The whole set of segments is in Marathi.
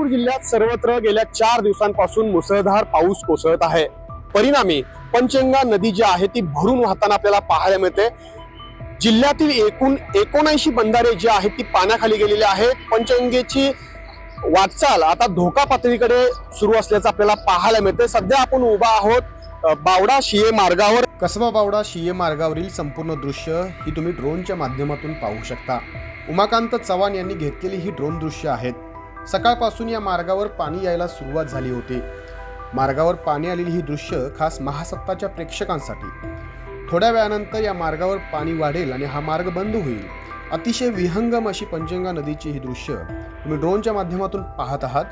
कोल्हापूर जिल्ह्यात सर्वत्र गेल्या चार दिवसांपासून मुसळधार पाऊस कोसळत आहे. परिणामी पंचगंगा नदी जी आहे ती भरून वाहताना आपल्याला पाहायला मिळते. जिल्ह्यातील एकूण एकोणऐंशी बंधारे जी आहेत ती पाण्याखाली गेलेली आहेत. पंचगंगेची वाटचाल आता धोका पातळीकडे सुरू असल्याचं आपल्याला पाहायला मिळते सध्या आपण उभा आहोत बावडा शिये मार्गावर. कसबा बावडा शिये मार्गावरील संपूर्ण दृश्य ही तुम्ही ड्रोनच्या माध्यमातून पाहू शकता. उमाकांत चव्हाण यांनी घेतलेली ही ड्रोन दृश्य आहेत. सकाळपासून या मार्गावर पाणी यायला सुरुवात झाली होती. मार्गावर पाणी आलेली ही दृश्य खास महासत्ताच्या प्रेक्षकांसाठी. थोड्या वेळानंतर या मार्गावर पाणी वाढेल आणि हा मार्ग बंद होईल. अतिशय विहंगम अशी पंचगंगा नदीची ही दृश्य तुम्ही ड्रोनच्या माध्यमातून पाहत आहात.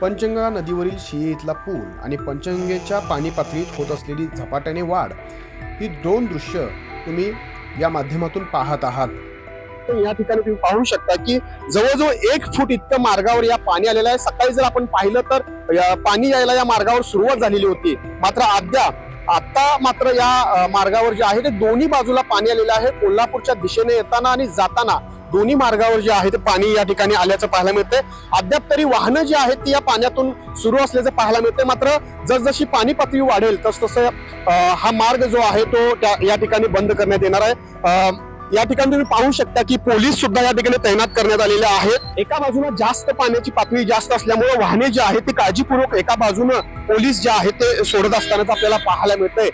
पंचगंगा नदीवरील शिये इथला पूल आणि पंचगंगेच्या पाणी पातळीत होत असलेली झपाट्याने वाढ ही दोन दृश्य तुम्ही या माध्यमातून पाहत आहात. या ठिकाणी तुम्ही पाहू शकता की जवळजवळ एक फूट इतकं मार्गावर या पाणी आलेलं आहे. सकाळी जर आपण पाहिलं तर या पाणी यायला या मार्गावर सुरुवात झालेली होती. मात्र अद्याप आता मात्र या मार्गावर जे आहे ते दोन्ही बाजूला पाणी आलेलं आहे. कोल्हापूरच्या दिशेने येताना आणि जाताना दोन्ही मार्गावर जे आहे ते पाणी या ठिकाणी आल्याचं पाहायला मिळते अद्याप तरी वाहनं जी आहेत ती या पाण्यातून सुरू असल्याचं पाहायला मिळते मात्र जसजशी पाणी पातळी वाढेल तस तसं हा मार्ग जो आहे तो त्या या ठिकाणी बंद करण्यात येणार आहे. या ठिकाणी तुम्ही पाहू शकता की पोलीस सुद्धा या ठिकाणी तैनात करण्यात आलेले आहेत. एका बाजूला जास्त पाण्याची पातळी जास्त असल्यामुळे वाहने जी आहेत ती काळजीपूर्वक एका बाजूनं पोलीस जे आहेत ते सोडत असतानाच आपल्याला पाहायला मिळतंय.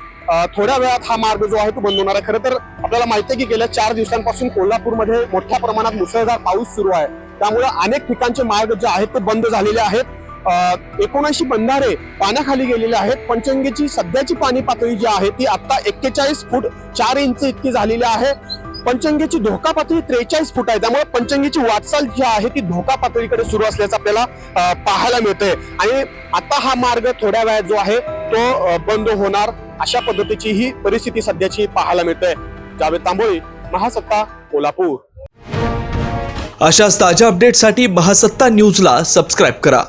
थोड्या वेळात हा मार्ग जो आहे तो बंद होणार आहे. खरं तर आपल्याला माहिती आहे की गेल्या चार दिवसांपासून कोल्हापूरमध्ये मोठ्या प्रमाणात मुसळधार पाऊस सुरू आहे. त्यामुळे अनेक ठिकाणचे मार्ग जे आहेत ते बंद झालेले आहेत. एकोणऐंशी बंधारे पाण्याखाली गेलेले आहेत. पंचगंगेची सध्याची पाणी पातळी जी आहे ती आता एक्केचाळीस फूट चार इंच इतकी झालेली आहे. पंचंगेची धोका पातळी त्रेचाळीस फूट आहे. त्यामुळे पंचंगेची वाटचाल जी आहे ती धोका पातळीकडे सुरू असल्याचं आपल्याला पाहायला मिळतंय. आणि आता हा मार्ग थोड्या वेळात जो आहे तो बंद होणार अशा पद्धतीची ही परिस्थिती सध्याची पाहायला मिळते जावेद तांबोळी महासत्ता कोल्हापूर. अशाच ताज्या अपडेटसाठी महासत्ता न्यूजला सबस्क्राईब करा.